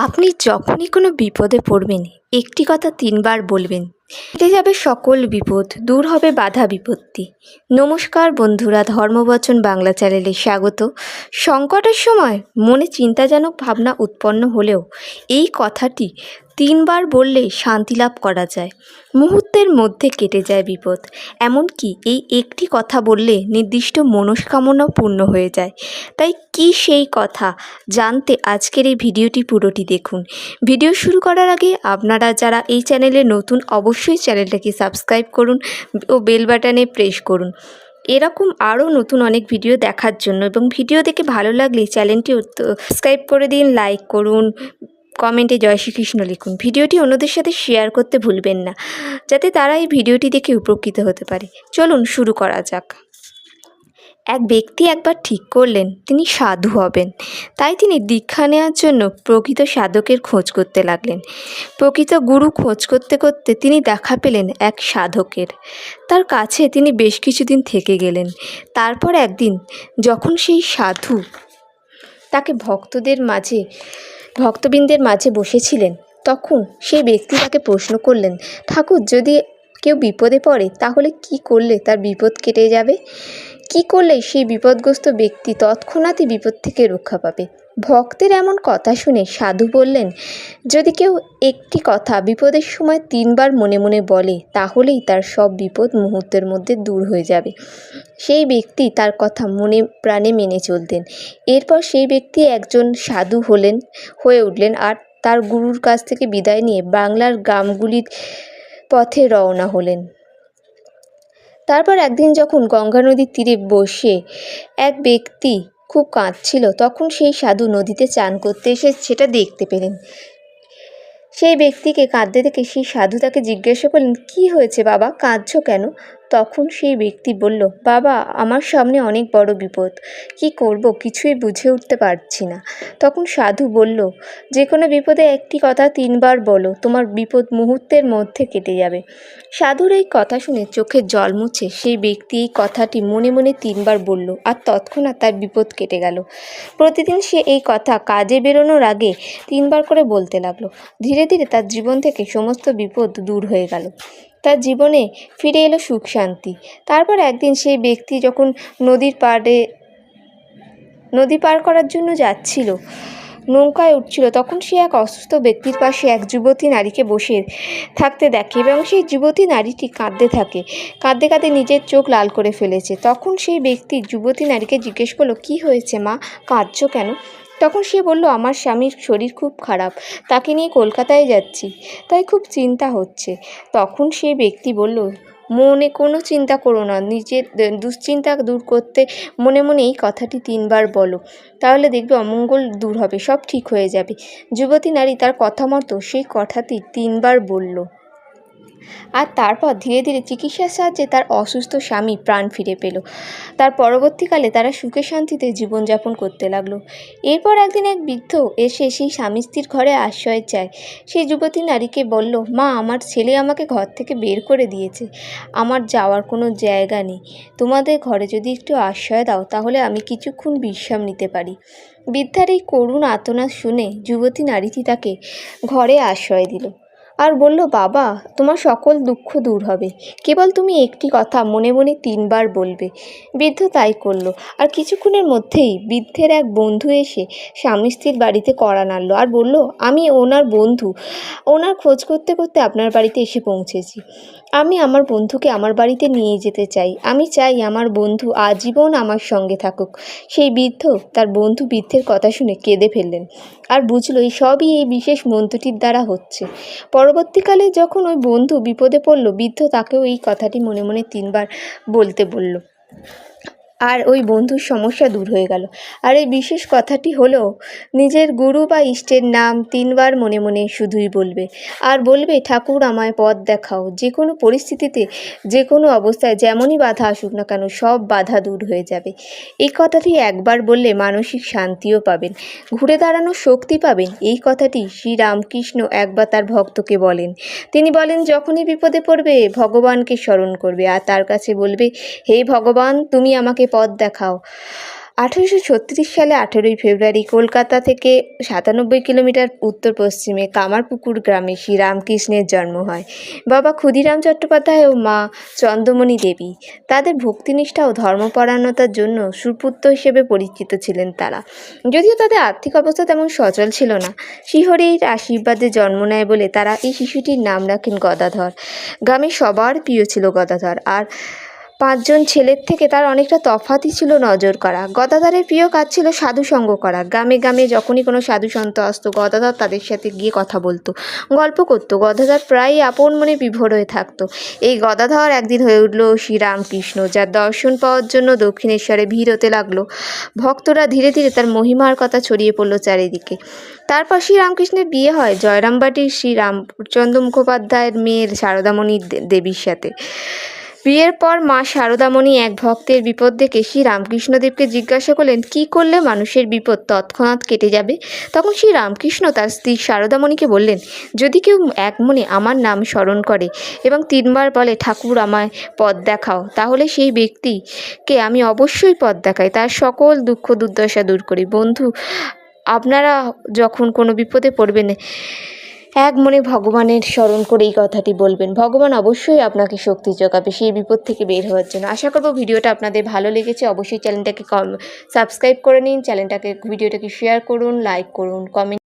আপনি যখনই কোনো বিপদে পড়বেন একটি কথা তিনবার বলবেন। কেটে যাবে সকল বিপদ, দূর হবে বাধা বিপত্তি। নমস্কার বন্ধুরা, ধর্মবচন বাংলা চ্যানেলে স্বাগত। সংকটের সময় মনে চিন্তাজনক ভাবনা উৎপন্ন হলেও এই কথাটি তিনবার বললে শান্তি লাভ করা যায়। মুহূর্তের মধ্যে কেটে যায় বিপদ। এমনকি এই একটি কথা বললে নির্দিষ্ট মনস্কামনাও পূর্ণ হয়ে যায়। তাই কি সেই কথা? জানতে আজকের এই ভিডিওটি পুরোটি দেখুন। ভিডিও শুরু করার আগে আপনারা যারা এই চ্যানেলে নতুন অবশ্যই চ্যানেলটাকে সাবস্ক্রাইব করুন ও বেল বাটনে প্রেস করুন। এরকম আরও নতুন অনেক ভিডিও দেখার জন্য এবং ভিডিও দেখে ভালো লাগলে চ্যানেলটি সাবস্ক্রাইব করে দিন, লাইক করুন, কমেন্টে জয় শ্রীকৃষ্ণ লিখুন। ভিডিওটি অন্যদের সাথে শেয়ার করতে ভুলবেন না, যাতে তারা এই ভিডিওটি দেখে উপকৃত হতে পারে। চলুন শুরু করা যাক। এক ব্যক্তি একবার ঠিক করলেন, তিনি সাধু হবেন। তাই তিনি দীক্ষা নেওয়ার জন্য প্রকৃত সাধকের খোঁজ করতে লাগলেন। প্রকৃত গুরু খোঁজ করতে করতে তিনি দেখা পেলেন এক সাধকের। তার কাছে তিনি বেশ কিছুদিন থেকে গেলেন। তারপর একদিন যখন সেই সাধু তাকে ভক্তদের মাঝে, ভক্তবৃন্দের মাঝে বসেছিলেন, তখন সেই ব্যক্তি তাকে প্রশ্ন করলেন, ঠাকুর, যদি কেউ বিপদে পড়ে, তাহলে কি করলে তার বিপদ কেটে যাবে? কি করলে সেই বিপদগ্রস্ত ব্যক্তি তৎক্ষণাৎই বিপদ থেকে রক্ষা পাবে? ভক্তের এমন কথা শুনে সাধু বললেন, যদি কেউ একটি কথা বিপদের সময় তিনবার মনে মনে বলে, তাহলেই তার সব বিপদ মুহূর্তের মধ্যে দূর হয়ে যাবে। সেই ব্যক্তি তার কথা মনে প্রাণে মেনে চলতেন। এরপর সেই ব্যক্তি একজন সাধু হলেন, হয়ে উঠলেন আর তার গুরুর কাছ থেকে বিদায় নিয়ে বাংলার গ্রামগুলির পথে রওনা হলেন। তারপর একদিন যখন গঙ্গা নদীর তীরে বসে এক ব্যক্তি খুব কাঁদছিল, তখন সেই সাধু নদীতে চান করতে এসে সেটা দেখতে পেলেন। সেই ব্যক্তিকে কাঁদতে দেখে সেই সাধু তাকে জিজ্ঞাসা করলেন, কি হয়েছে বাবা? কাঁদছ কেন? তখন সেই ব্যক্তি বলল, বাবা, আমার সামনে অনেক বড় বিপদ। কি করব? কিছুই বুঝে উঠতে পারছি না। তখন সাধু বলল যে কোনো বিপদে একটি কথা তিনবার বলো, তোমার বিপদ মুহূর্তের মধ্যে কেটে যাবে। সাধুর এই কথা শুনে চোখের জল মুছে সেই ব্যক্তি এই কথাটি মনে মনে তিনবার বলল আর তৎক্ষণাৎ তার বিপদ কেটে গেল। প্রতিদিন সে এই কথা কাজে বেরোনোর আগে তিনবার করে বলতে লাগল। ধীরে ধীরে তার জীবন থেকে সমস্ত বিপদ দূর হয়ে গেল। তার জীবনে ফিরে এলো সুখ শান্তি। তারপর একদিন সেই ব্যক্তি যখন নদীর পাড়ে, নদী পার করার জন্য যাচ্ছিল, নৌকায় উঠছিল, তখন সে এক অসুস্থ ব্যক্তির পাশে এক যুবতী নারীকে বসে থাকতে দেখে এবং সেই যুবতী নারীটি কাঁদতে থাকে। কাঁদতে কাঁদতে নিজের চোখ লাল করে ফেলেছে। তখন সেই ব্যক্তি, যুবতী নারীকে জিজ্ঞেস করল, কি হয়েছে মা? কাঁদছো কেন? তখন সে বলল, আমার স্বামীর শরীর খুব খারাপ, তাকে নিয়ে কলকাতায় যাচ্ছি, তাই খুব চিন্তা হচ্ছে। তখন সে ব্যক্তি বলল, মনে কোনো চিন্তা করো না, নিজের দুশ্চিন্তা দূর করতে মনে মনে এই কথাটি তিনবার বলো, তাহলে দেখবে অমঙ্গল দূর হবে, সব ঠিক হয়ে যাবে। যুবতী নারী তার কথা মতো সেই কথাটি তিনবার বলল। আর তারপর ধীরে ধীরে চিকিৎসার সাহায্যে তার অসুস্থ স্বামী প্রাণ ফিরে পেল। তার পরবর্তীকালে তারা সুখে শান্তিতে জীবনযাপন করতে লাগল। এরপর একদিন এক বৃদ্ধ এসে সেই স্বামী স্ত্রীর ঘরে আশ্রয় চায়। সেই যুবতী নারীকে বলল, মা, আমার ছেলে আমাকে ঘর থেকে বের করে দিয়েছে। আমার যাওয়ার কোনো জায়গা নেই। তোমাদের ঘরে যদি একটু আশ্রয় দাও, তাহলে আমি কিছুক্ষণ বিশ্রাম নিতে পারি। বৃদ্ধার এই করুণ আতনা শুনে যুবতী নারীটি তাকে ঘরে আশ্রয় দিল। আর বলল, বাবা, তোমার সকল দুঃখ দূর হবে। কেবল তুমি একটি কথা মনে মনে তিনবার বলবে। বৃদ্ধ তাই করল। আর কিছুক্ষণের মধ্যেই বৃদ্ধের এক বন্ধু এসে স্বামী স্ত্রীর বাড়িতে কড়া নাড়লো আর বলল, আমি ওনার বন্ধু। ওনার খোঁজ করতে করতে আপনার বাড়িতে এসে পৌঁছেছি। আমি আমার বন্ধুকে আমার বাড়িতে নিয়ে যেতে চাই। আমি চাই আমার বন্ধু আজীবন আমার সঙ্গে থাকুক। সেই বৃদ্ধ তার বন্ধু বৃদ্ধের কথা শুনে কেঁদে ফেললেন আর বুঝল এই সবই এই বিশেষ মন্ত্রটির দ্বারা হচ্ছে। পরবর্তীকালে যখন ওই বন্ধু বিপদে পড়ল, বৃদ্ধ তাকেও এই কথাটি মনে মনে তিনবার বলতে বলল। আর ওই বন্ধুর সমস্যা দূর হয়ে গেল। আর এই বিশেষ কথাটি হলো নিজের গুরু বা ইষ্টের নাম তিনবার মনে মনে শুধুই বলবে। আর বলবে, ঠাকুর, আমায় পথ দেখাও। যে কোনো পরিস্থিতিতে, যে কোনো অবস্থায়, যেমনই বাধা আসুক না কেন, সব বাধা দূর হয়ে যাবে। এই কথাটি একবার বললে মানসিক শান্তিও পাবেন। ঘুরে দাঁড়ানোর শক্তি পাবেন। এই কথাটি শ্রীরামকৃষ্ণ একবার তার ভক্তকে বলেন। তিনি বলেন, যখনই বিপদে পড়বে, ভগবানকে স্মরণ করবে। আর তার কাছে বলবে, হে ভগবান, তুমি আমাকে পথ দেখাও। আঠেরোশো ছত্রিশ সালে আঠেরোই ফেব্রুয়ারি কলকাতা থেকে সাতানব্বই কিলোমিটার উত্তর পশ্চিমে কামারপুকুর গ্রামে শ্রীরামকৃষ্ণের জন্ম হয়। বাবা ক্ষুদিরাম চট্টোপাধ্যায় ও মা চন্দ্রমণি দেবী। তাদের ভক্তিনিষ্ঠা ও ধর্মপরায়ণতার জন্য সুপুত্র হিসেবে পরিচিত ছিলেন তারা। যদিও তাদের আর্থিক অবস্থা তেমন সচল ছিল না শ্রীহরির আশীর্বাদে জন্ম নেয় বলে তারা এই শিশুটির নাম রাখেন গদাধর। গ্রামে সবার প্রিয় ছিল গদাধর। আর পাঁচজন ছেলের থেকে তার অনেকটা তফাতই ছিল নজর করা। গদাধরের প্রিয় কাজ ছিল সাধু সঙ্গ করা। গ্রামে গ্রামে যখনই কোনো সাধু সন্ত আসতো, গদাধর তাদের সাথে গিয়ে কথা বলতো, গল্প করতো। গদাধর প্রায়ই আপন মনে বিভোর হয়ে থাকতো। এই গদাধর একদিন হয়ে উঠল শ্রীরামকৃষ্ণ, যার দর্শন পাওয়ার জন্য দক্ষিণেশ্বরে ভিড় হতে লাগল। ভক্তরা ধীরে ধীরে তার মহিমার কথা ছড়িয়ে পড়ল চারিদিকে। তারপর শ্রীরামকৃষ্ণের বিয়ে হয় জয়রামবাটির শ্রী রামচন্দ্র মুখোপাধ্যায়ের মেয়ের শারদামণি দেবীর সাথে। বিয়ের পর মা শারদামণি এক ভক্তের বিপদ দেখে শ্রী রামকৃষ্ণদেবকে জিজ্ঞাসা করলেন, কী করলে মানুষের বিপদ তৎক্ষণাৎ কেটে যাবে? তখন শ্রী রামকৃষ্ণ তার স্ত্রী শারদামণিকে বললেন, যদি কেউ এক মনে আমার নাম স্মরণ করে এবং তিনবার বলে, ঠাকুর, আমায় পথ দেখাও তাহলে সেই ব্যক্তিকে আমি অবশ্যই পথ দেখাই। তার সকল দুঃখ, দুর্দশা দূর করি। বন্ধু, আপনারা যখন কোনো বিপদে পড়বেন এক মনে ভগবানের স্মরণ করে এই কথাটি বলবেন। ভগবান অবশ্যই আপনাকে শক্তি যোগাবে, সেই বিপদ থেকে বের হওয়ার জন্য। আশা করব ভিডিওটা আপনাদের ভালো লেগেছে। অবশ্যই চ্যানেলটাকে কম, সাবস্ক্রাইব করে নিন। চ্যানেলটাকে, ভিডিওটাকে শেয়ার করুন লাইক করুন কমেন্ট